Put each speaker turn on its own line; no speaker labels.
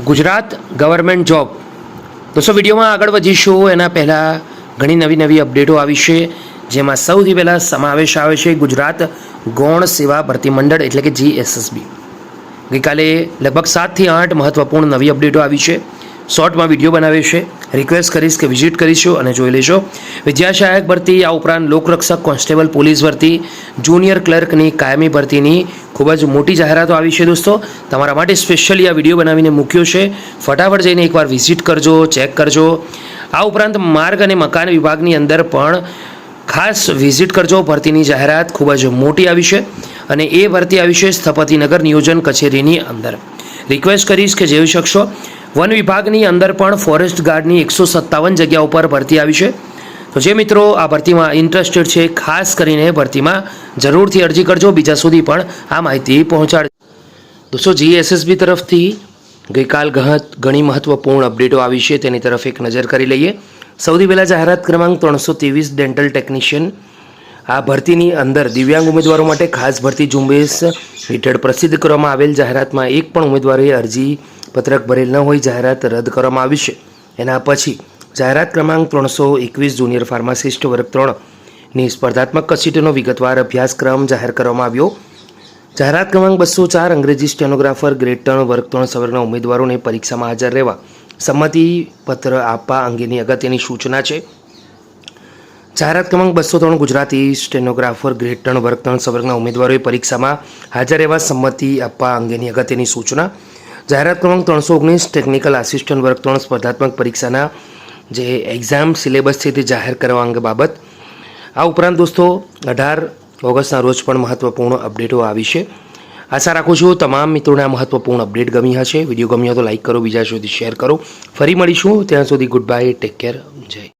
Gujarat government job. દોસ્તો, વિડીયોમાં આગળ વધીશું. એના પહેલાં ઘણી નવી નવી અપડેટો આવી છે, જેમાં સૌથી પહેલાં સમાવેશ આવે છે ગુજરાત ગૌણ સેવા ભરતી મંડળ, એટલે કે જીએસએસબી ગઈકાલે લગભગ સાતથી આઠ મહત્ત્વપૂર્ણ નવી અપડેટો આવી છે. શોર્ટમાં વીડિયો બનાવ્યો છે. રિક્વેસ્ટ કરીશ કે વિઝિટ કરીશું અને જોઈ લેજો. વિદ્યાસહાયક ભરતી આ ઉપરાંત લોકરક્ષક કોન્સ્ટેબલ પોલીસ ભરતી જુનિયર ક્લર્કની કાયમી ભરતીની ખૂબ જ મોટી જાહેરાતો આવી છે દોસ્તો. તમારા માટે સ્પેશિયલી આ વીડિયો બનાવીને મૂક્યો છે. ફટાફટ જઈને એકવાર વિઝિટ કરજો ચેક કરજો. આ ઉપરાંત માર્ગ અને મકાન વિભાગની અંદર પણ ખાસ વિઝિટ કરજો. ભરતીની જાહેરાત ખૂબ જ મોટી આવી છે અને એ ભરતી આવી છે સ્થપતિનગર નિયોજન કચેરીની અંદર. રિક્વેસ્ટ કરીશ કે જેવી શકશો. વન વિભાગની અંદર પણ ફોરેસ્ટ ગાર્ડની એકસો સત્તાવન જગ્યા ઉપર ભરતી આવી છે. તો જે મિત્રો આ ભરતીમાં ઇન્ટરેસ્ટેડ છે, ખાસ કરીને ભરતીમાં જરૂરથી અરજી કરજો. બીજા સુધી પણ આ માહિતી પહોંચાડ દોસ્તો જીએસએસબી તરફથી ગઈકાલ ઘણી મહત્વપૂર્ણ અપડેટો આવી છે. તેની તરફ એક નજર કરી લઈએ. સૌથી પહેલાં જાહેરાત ક્રમાંક ત્રણસો ત્રેવીસ ડેન્ટલ ટેકનિશિયન આ ભરતીની અંદર દિવ્યાંગ ઉમેદવારો માટે ખાસ ભરતી ઝુંબેશ હેઠળ પ્રસિદ્ધ કરવામાં આવેલ. જાહેરાતમાં એક પણ ઉમેદવારે અરજી પત્રક ભરેલ ન હોય જાહેરાત રદ કરવામાં આવી છે. એના પછી જાહેરાત ક્રમાંક ત્રણસો એકવીસ જુનિયર ફાર્માસિસ્ટ વર્ગ ત્રણની સ્પર્ધાત્મક કસીટનો વિગતવાર અભ્યાસક્રમ જાહેર કરવામાં આવ્યો. જાહેરાત ક્રમાંક બસો ચાર અંગ્રેજી સ્ટેનોગ્રાફર ગ્રેડ ત્રણ વર્ગ ત્રણ સવર્ગના ઉમેદવારોને પરીક્ષામાં હાજર રહેવા. સંમતિ પત્ર આપવા અંગેની અગત્યની સૂચના છે. જાહેરાત ક્રમાંક બસો ત્રણ ગુજરાતી સ્ટેનોગ્રાફર ગ્રેડ ત્રણ વર્ગ ત્રણ સવર્ગના ઉમેદવારોએ પરીક્ષામાં હાજર રહેવા સંમતિ આપવા અંગેની અગત્યની સૂચના. જાહેરાત ક્રમાંક ત્રણસો ઓગણીસ ટેકનિકલ આસિસ્ટન્ટ વર્ગ ત્રણ, સ્પર્ધાત્મક પરીક્ષાના જે એક્ઝામ સિલેબસ છે તે જાહેર કરવા અંગે બાબત. આ ઉપરાંત દોસ્તો, અઢાર ઓગસ્ટના રોજ પણ મહત્ત્વપૂર્ણ અપડેટો આવી છે. આશા રાખું છું તમામ મિત્રોને આ મહત્વપૂર્ણ અપડેટ ગમી હશે. વીડિયો ગમ્યો તો લાઇક કરો, બીજા સુધી શેર કરો. ફરી મળીશું. ત્યાં સુધી ગુડ બાય ટેક કેર જય.